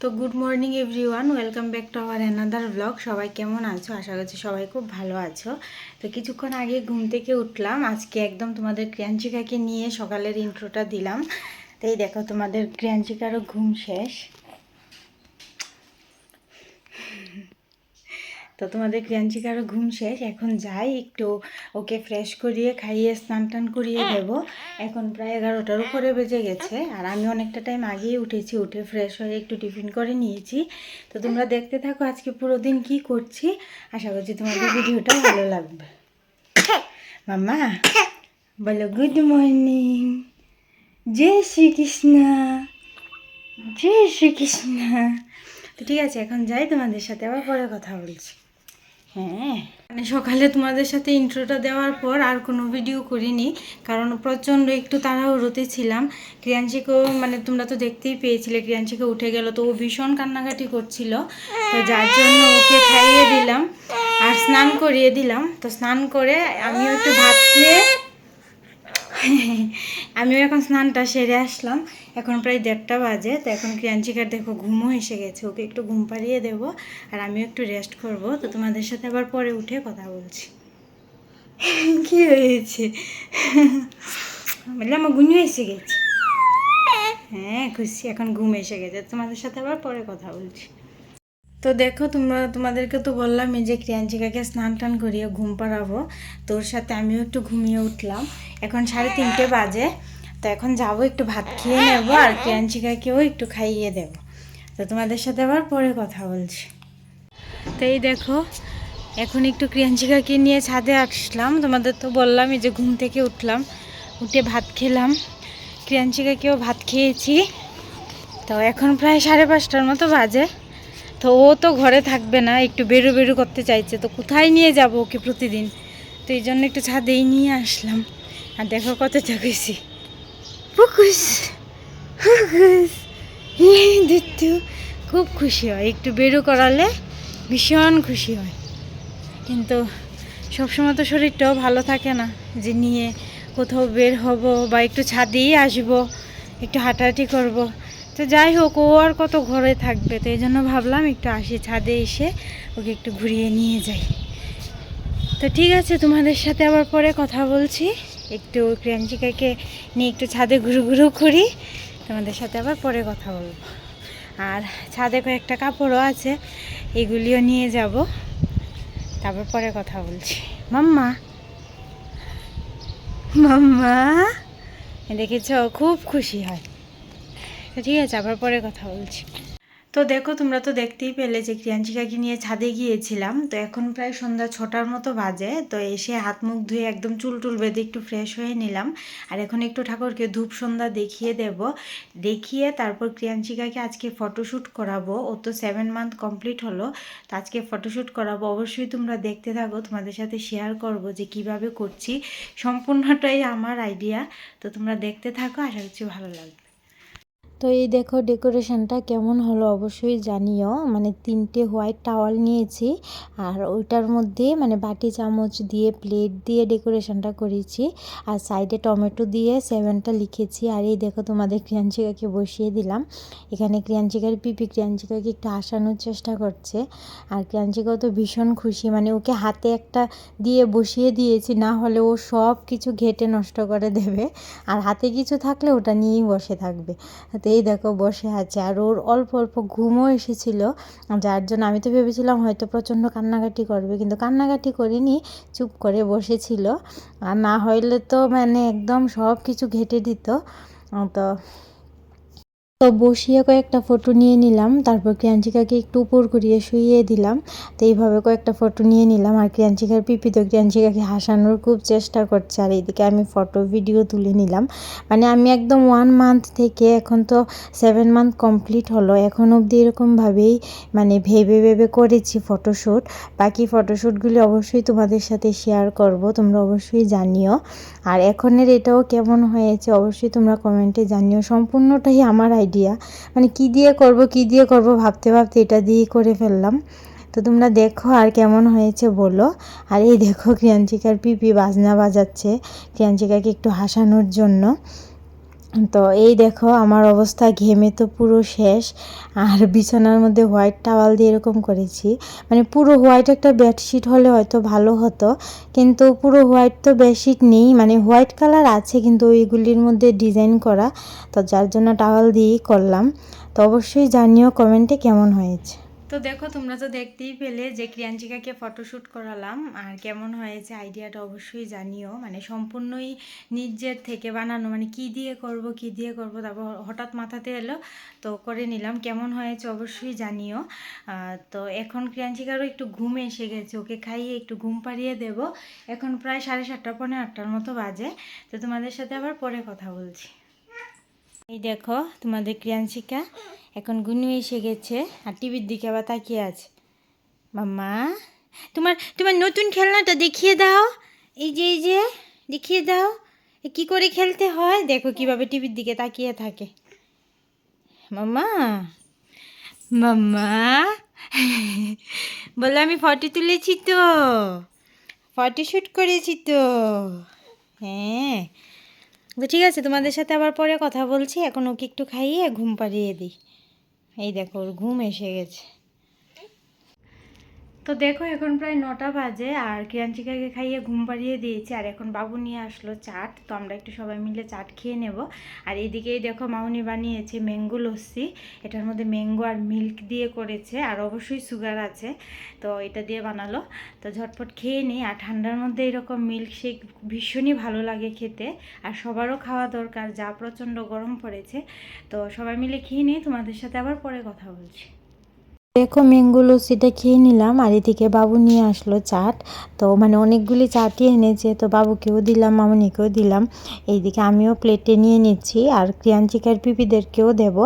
তো good morning everyone welcome back to our another blog সবাই কেমন আছো? আশা করছি সবাই খুব ভালো আছো। তো কিছুক্ষণ আগে ঘুম থেকে উঠলাম। আজকে একদম তোমাদের ক্রিয়াঞ্চিকাকে নিয়ে সকালের ইন্ট্রোটা দিলাম। তাই দেখো, তোমাদের ক্রিয়াঞ্চিকারও ঘুম শেষ। তো তোমাদের ক্রিয়াঞ্চিকারও ঘুম শেষ, এখন যাই একটু ওকে ফ্রেশ করিয়ে খাইয়ে স্নান টান করিয়ে দেবো। এখন প্রায় এগারোটার উপরে বেজে গেছে আর আমি অনেকটা টাইম আগেই উঠেছি, উঠে ফ্রেশ হয়ে একটু টিফিন করে নিয়েছি। তো তোমরা দেখতে থাকো আজকে পুরো দিন কী করছি, আশা করছি তোমাদের ভিডিওটা ভালো লাগবে। মাম্মা, বলো গুড মর্নিং জয় শ্রীকৃষ্ণ। জয় শ্রীকৃষ্ণ। তো ঠিক আছে, এখন যাই তোমাদের সাথে আবার পরে কথা বলছি। হ্যাঁ। মানে সকালে তোমাদের সাথে ইন্ট্রোটা দেওয়ার পর আর কোনো ভিডিও করিনি, কারণ প্রচণ্ড একটু তাড়াহুড়োতে ছিলাম। ক্রিয়াঞ্চিকেও মানে তোমরা তো দেখতেই পেয়েছিলে ক্রিয়াঞ্চিকে উঠে গেল তো ও ভীষণ কান্নাকাটি করছিল। তো যার জন্য ওকে খাইয়ে দিলাম আর স্নান করিয়ে দিলাম। তো স্নান করে আমিও একটু ভাত খেয়ে আমিও এখন স্নানটা সেরে আসলাম। এখন প্রায় দেড়টা বাজে, তো এখন ক্রিয়াঞ্চিকার দেখো ঘুমও এসে গেছে, ওকে একটু ঘুম পাড়িয়ে দেবো আর আমিও একটু রেস্ট করব। তো তোমাদের সাথে আবার পরে উঠে কথা বলছি। কি হয়েছে? বললাম, আমার ঘুমিয়ে এসে গেছে। হ্যাঁ খুশি, এখন ঘুম এসে গেছে। তোমাদের সাথে আবার পরে কথা বলছি। তো দেখো তোমরা তোমাদেরকে তো বললামই যে ক্রিয়াঞ্চিকাকে স্নান টান করিয়ে ঘুম পাড়াবো। তোর সাথে আমিও একটু ঘুমিয়ে উঠলাম। এখন সাড়ে তিনটে বাজে। তো এখন যাব, একটু ভাত খেয়ে নেব আর ক্রিয়াঞ্চিকাকেও একটু খাইয়ে দেবো। তো তোমাদের সাথে আবার পরে কথা বলছি। তো এই দেখো, এখন একটু ক্রিয়াঞ্চিকাকে নিয়ে ছাদে আসলাম। তোমাদের তো বললামই যে ঘুম থেকে উঠলাম, উঠে ভাত খেলাম। ক্রিয়াঞ্চিকাকেও ভাত খেয়েছি। তো এখন প্রায় সাড়ে পাঁচটার মতো বাজে। তো ও তো ঘরে থাকবে না, একটু বেরো বেরো করতে চাইছে, তো কোথায় নিয়ে যাব ওকে প্রতিদিন? তো এই জন্য একটু ছাদেই নিয়ে আসলাম। আর দেখো কত চাকুইছি। খুব খুশি হয়, একটু বেরো করালে ভীষণ খুশি হয়। কিন্তু সবসময় তো শরীরটাও ভালো থাকে না, যে নিয়ে কোথাও বের হব বা একটু ছাদেই আসব, একটু হাঁটাহাঁটি করব। তো যাই হোক, ও আর কত ঘরে থাকবে, তো এই জন্য ভাবলাম একটু আসি ছাদে এসে ওকে একটু ঘুরিয়ে নিয়ে যাই। তো ঠিক আছে, তোমাদের সাথে আবার পরে কথা বলছি। একটু ক্রিয়াঞ্চিকাকে নিয়ে একটু ছাদে ঘুরু ঘুরু করি, তোমাদের সাথে আবার পরে কথা বলব। আর ছাদে কয়েকটা কাপড়ও আছে, এগুলিও নিয়ে যাব। তারপর পরে কথা বলছি। মাম্মা! মাম্মা! দেখেছ, খুব খুশি হয়। তো ঠিক আছে, আবার পরে কথা বলছি। তো দেখো, তোমরা তো দেখতেই পেলে যে ক্রিয়াঞ্চিকাকে নিয়ে ছাদে গিয়েছিলাম। তো এখন প্রায় সন্ধ্যা ছটার মতো বাজে। তো এসে হাত মুখ ধুয়ে একদম চুল টুল বেঁধে একটু ফ্রেশ হয়ে নিলাম। আর এখন একটু ঠাকুরকে ধূপ সন্ধ্যা দেখিয়ে দেব। দেখিয়ে তারপর ক্রিয়াঞ্চিকাকে আজকে ফটোশ্যুট করাবো। ও তো সেভেন মান্থ কমপ্লিট হলো। তো আজকে ফটোশ্যুট করাবো। অবশ্যই তোমরা দেখতে থাকো, তোমাদের সাথে শেয়ার করব যে কীভাবে করছি। সম্পূর্ণটাই আমার আইডিয়া তো তোমরা দেখতে থাকো, আশা করছি ভালো লাগবে। তো এই দেখো ডেকোরেশনটা কেমন হলো অবশ্যই জানিও। মানে তিনটে হোয়াইট টাওয়াল নিয়েছি আর ওইটার মধ্যে মানে বাটি চামচ দিয়ে প্লেট দিয়ে ডেকোরেশনটা করেছি আর সাইডে টমেটো দিয়ে সেভেনটা লিখেছি। আর এই দেখো তোমাদের ক্রিয়াঞ্চিকাকে বসিয়ে দিলাম। এখানে ক্রিয়াঞ্চিকার পিপি ক্রিয়াঞ্চিকাকে একটু আসানোর চেষ্টা করছে। আর ক্রিয়াঞ্চিকাও তো ভীষণ খুশি। মানে ওকে হাতে একটা দিয়ে বসিয়ে দিয়েছি, না হলে ও সব কিছু ঘেটে নষ্ট করে দেবে। আর হাতে কিছু থাকলে ওটা নিয়েই বসে থাকবে। এই দেখো বসে আছে। আর ওর অল্প অল্প ঘুমও এসেছিল। যার জন্য আমি তো ভেবেছিলাম হয়তো প্রচণ্ড কান্নাকাটি করবে। কিন্তু কান্নাকাটি করিনি, চুপ করে বসেছিল। আর না হইলে তো মানে একদম সব কিছু ঘেটে দিত। তো তো বসিয়ে কয়েকটা ফটো নিয়ে নিলাম। তারপর ক্রিয়াঞ্চিকাকে একটু উপর করিয়ে শুইয়ে দিলাম। তো এইভাবে কয়েকটা ফটো নিয়ে নিলাম আর ক্রিয়াঞ্চিকার পিপি তো ক্রিয়াঞ্চিকাকে হাসানোর খুব চেষ্টা করছে। আর এইদিকে আমি ফটো ভিডিও তুলে নিলাম। মানে আমি একদম ওয়ান মান্থ থেকে এখন তো সেভেন মান্থ কমপ্লিট হলো। এখন অবধি এরকমভাবেই মানে ভেবে ভেবে করেছি ফটোশ্যুট বাকি ফটোশ্যুটগুলি অবশ্যই তোমাদের সাথে শেয়ার করব, তোমরা অবশ্যই জানিও। আর এখনের এটাও কেমন হয়েছে অবশ্যই তোমরা কমেন্টে জানিও। সম্পূর্ণটাই আমার আইডিয়া মানে কি দিয়ে করব, কি দিয়ে করব ভাবতে ভাবতে এটা দিয়ে করে ফেললাম। তো তোমরা দেখো আর কেমন হয়েছে বলো। আর এই দেখো ক্রিয়াঞ্চিকার পিপি বাজনা বাজাচ্ছে। ক্রিয়াঞ্চিকাকে একটু হাসানোর জন্য। তো এই দেখো, আমার অবস্থা ঘেমে তো পুরো শেষ। আর বিছানার মধ্যে হোয়াইট টাওয়াল দিয়ে এরকম করেছি। মানে পুরো হোয়াইট একটা বেডশিট হলে হয়তো ভালো হতো, কিন্তু পুরো হোয়াইট তো বেডশিট নেই। মানে হোয়াইট কালার আছে, কিন্তু ওইগুলির মধ্যে ডিজাইন করা। তো যার জন্য টাওয়াল দিয়েই করলাম। তো অবশ্যই জানিও কমেন্টে কেমন হয়েছে। তো দেখো, তোমরা তো দেখতেই পেলে যে ক্রিয়াঞ্চিকাকে ফটোশ্যুট করালাম আর কেমন হয়েছে আইডিয়াটা অবশ্যই জানিও। মানে সম্পূর্ণই নিজের থেকে বানানো মানে কি দিয়ে করব, কি দিয়ে করব, তারপর হঠাৎ মাথাতে এলো, তো করে নিলাম। কেমন হয়েছে অবশ্যই জানিও। তো এখন ক্রিয়াঞ্চিকারও একটু ঘুম এসে গেছে, ওকে খাইয়ে একটু ঘুম পাড়িয়ে দেব। এখন প্রায় সাড়ে সাতটা পনেরো আটটার মতো বাজে। তো তোমাদের সাথে আবার পরে কথা বলছি। এই দেখো, তোমাদের ক্রিয়াঞ্চিকা এখন গুনু এসে গেছে, আর টিভির দিকে আবার তাকিয়ে আছে। মাম্মা, তোমার তোমার নতুন খেলনাটা দেখিয়ে দাও। এই যে এই যে, দেখিয়ে দাও। কি করে খেলতে হয়? দেখো কীভাবে টিভির দিকে তাকিয়ে থাকে। মাম্মা মাম্মা বলে আমি ফটো তুলেছি তো। ফটো শ্যুট করেছি তো। হ্যাঁ। তো ঠিক আছে, তোমাদের সাথে আবার পরে কথা বলছি। এখন ওকে একটু খাইয়ে ঘুম পাড়িয়ে দিই। এই দেখো, ওর ঘুম এসে গেছে। তো দেখো এখন প্রায় নটা বাজে আর ক্রিয়াঞ্চিকাকে খাইয়ে ঘুম পাড়িয়ে দিয়েছি আর এখন বাবু নিয়ে আসলো চাট, তো আমরা একটু সবাই মিলে চাট খেয়ে নেব। আর এইদিকেই দেখো মাউনি বানিয়েছে ম্যাঙ্গো লস্যি, এটার মধ্যে ম্যাঙ্গো আর মিল্ক দিয়ে করেছে আর অবশ্যই সুগার আছে, তো এটা দিয়ে বানালো। তো ঝটপট খেয়ে নিই আর ঠান্ডার মধ্যে এরকম মিল্ক শেক ভীষণই ভালো লাগে খেতে আর সবারও খাওয়া দরকার, যা প্রচণ্ড গরম পড়েছে। তো সবাই মিলে খেয়ে নিই, তোমাদের সাথে আবার পরে কথা বলছি। দেখো ম্যাঙ্গো লস্যিটা খেয়ে নিলাম আর এদিকে বাবু নিয়ে আসলো চাট। তো মানে অনেকগুলি চাটই এনেছে তো বাবুকেও দিলাম মামনিকেও দিলাম। এইদিকে আমিও প্লেটে নিয়ে নিচ্ছি আর ক্রিয়াঞ্চিকার পিপিদেরকেও দেব।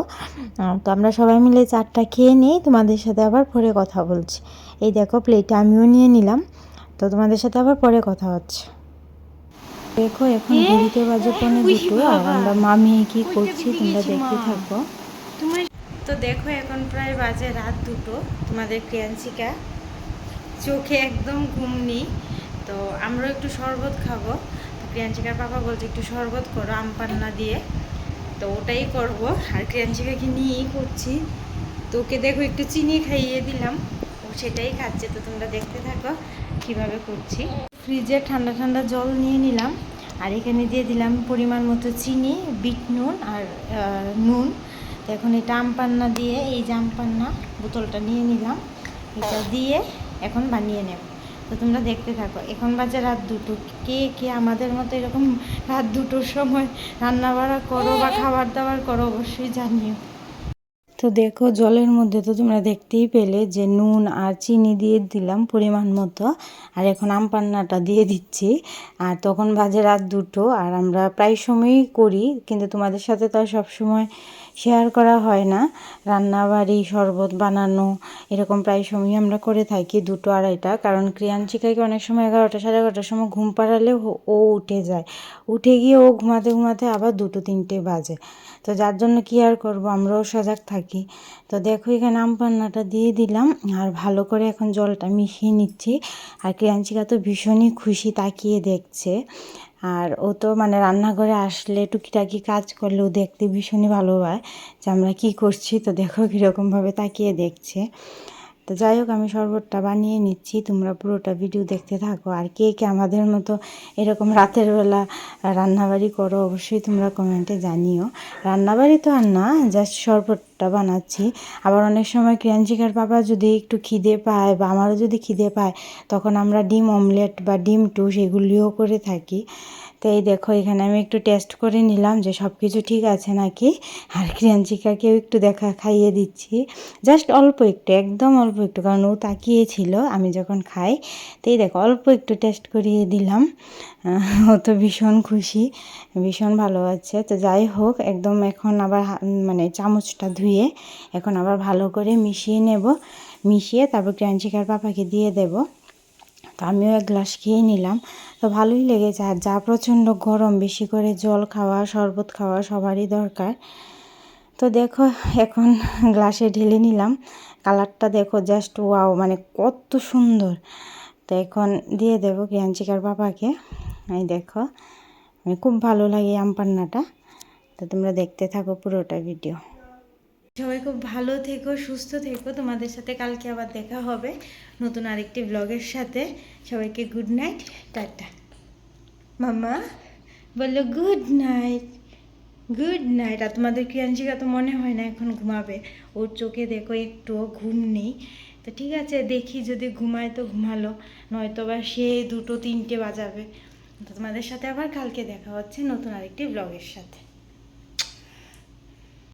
তো আমরা সবাই মিলে চাটটা খেয়ে নিই তোমাদের সাথে আবার পরে কথা বলছি। এই দেখো প্লেটে আমিও নিয়ে নিলাম। তো তোমাদের সাথে আবার পরে কথা হচ্ছে। দেখো এখন ঘড়িতে বাজে পৌনে দুটো আর আমরা মামি কি করছি তোমরা দেখতে থাকো। তো দেখো এখন প্রায় বাজে রাত দুটো, তোমাদের ক্রিয়াঞ্চিকা চোখে একদম ঘুম নেই তো আমরাও একটু শরবত খাব। তো ক্রিয়াঞ্চিকার পাপা বলছে, একটু শরবত করো, আম পান্না দিয়ে। তো ওটাই করব। আর ক্রিয়াঞ্চিকাকে নিয়েই করছি। তো ওকে দেখো একটু চিনি খাইয়ে দিলাম। ও সেটাই খাচ্ছে। তো তোমরা দেখতে থাকো কীভাবে করছি। ফ্রিজে ঠান্ডা ঠান্ডা জল নিয়ে নিলাম। আর এখানে দিয়ে দিলাম পরিমাণ মতো চিনি, বিট নুন আর নুন। তো এখন এটা আমপান্না দিয়ে এই যে বোতলটা নিয়ে নিলাম। এটা দিয়ে এখন বানিয়ে নেব। তো তোমরা দেখতে থাকো, এখন বাজে রাত দুটো। কে কে আমাদের মতো এরকম রাত দুটোর সময় রান্না বাড়া করো বা খাবার দাবার করো অবশ্যই জানিও। তো দেখো জলের মধ্যে তো তোমরা দেখতেই পেলে যে নুন আর চিনি দিয়ে দিলাম পরিমাণ মতো। আর এখন আম পান্নাটা দিয়ে দিচ্ছি। আর তখন বাজে রাত দুটো আর আমরা প্রায় সময়ই করি, কিন্তু তোমাদের সাথে তো আর সবসময় শেয়ার করা হয় না। রান্নাবাড়ি, শরবত বানানো, এরকম প্রায় সময়ই আমরা করে থাকি দুটো আড়াইটা। কারণ ক্রিয়াঞ্চিকাকে অনেক সময় এগারোটা, সাড়ে এগারোটার সময় ঘুম পাড়ালে ও- ও উঠে যায়। উঠে গিয়ে ও ঘুমাতে ঘুমাতে আবার দুটো, তিনটে বাজে। তো যার জন্য কি আর করব? আমরাও সজাগ থাকি। তো দেখো এখানে আম পান্নাটা দিয়ে দিলাম। আর ভালো করে এখন জলটা মিশিয়ে নিচ্ছি। আর ক্রিয়াঞ্চিকা তো ভীষণই খুশি, তাকিয়ে দেখছে। আর ও তো মানে রান্নাঘরে আসলে টুকিটাকি কাজ করলেও দেখতে ভীষণই ভালো হয় যে আমরা কী করছি? তো দেখো কীরকমভাবে তাকিয়ে দেখছে। তো যাই হোক, আমি শরবতটা বানিয়ে নিচ্ছি। তোমরা পুরোটা ভিডিও দেখতে থাকো। আর কে কে আমাদের মতো এরকম রাতের বেলা রান্নাবাড়ি করো, অবশ্যই তোমরা কমেন্টে জানিও। রান্নাবাড়ি তো আর না জাস্ট শরবতটা বানাচ্ছি। আবার অনেক সময় ক্রিয়াঞ্চিকার পাপা যদি একটু খিদে পায় বা আমারও যদি খিদে পায়, তখন আমরা ডিম অমলেট বা ডিম টোস্ট এগুলিও করে থাকি। তো এই দেখো, এখানে আমি একটু টেস্ট করে নিলাম যে সব কিছু ঠিক আছে নাকি। আর ক্রিয়াঞ্চিকাকেও একটু দেখা খাইয়ে দিচ্ছি। জাস্ট অল্প একটু, একদম অল্প একটু, কারণ ও তাকিয়েছিল আমি যখন খাই। তো এই দেখো, অল্প একটু টেস্ট করিয়ে দিলাম। ও তো ভীষণ খুশি, ভীষণ ভালো আছে। তো যাই হোক, একদম এখন আবার মানে চামচটা ধুয়ে এখন আবার ভালো করে মিশিয়ে নেব। মিশিয়ে তারপর ক্রিয়াঞ্চিকার পাপাকে দিয়ে দেবো। তো আমিও এক গ্লাস খেয়ে নিলাম। তো ভালোই লেগেছে। আর যা প্রচণ্ড গরম, বেশি করে জল খাওয়া, শরবত খাওয়া সবারই দরকার। তো দেখো, এখন গ্লাসে ঢেলে নিলাম। কালারটা দেখো জাস্ট ওয়াও মানে কত সুন্দর। তো এখন দিয়ে দেবো জ্ঞানচিকার বাবাকে। এই দেখো মানে খুব ভালো লাগে এই আম পান্নাটা তো তোমরা দেখতে থাকো পুরোটা ভিডিও। সবাই খুব ভালো থেকো, সুস্থ থেকো। তোমাদের সাথে কালকে আবার দেখা হবে নতুন আরেকটি ব্লগের সাথে। সবাইকে গুড নাইট টাটা। মামা বলল গুড নাইট গুড নাইট আর তোমাদের ক্রিয়াঞ্চিকা তো মনে হয় না এখন ঘুমাবে। ওর চোখে দেখো একটুও ঘুম নেই। তো ঠিক আছে, দেখি যদি ঘুমায় তো ঘুমালো, নয়তো বা সে দুটো তিনটে বাজাবে। তো তোমাদের সাথে আবার কালকে দেখা হচ্ছে নতুন আরেকটি ব্লগের সাথে।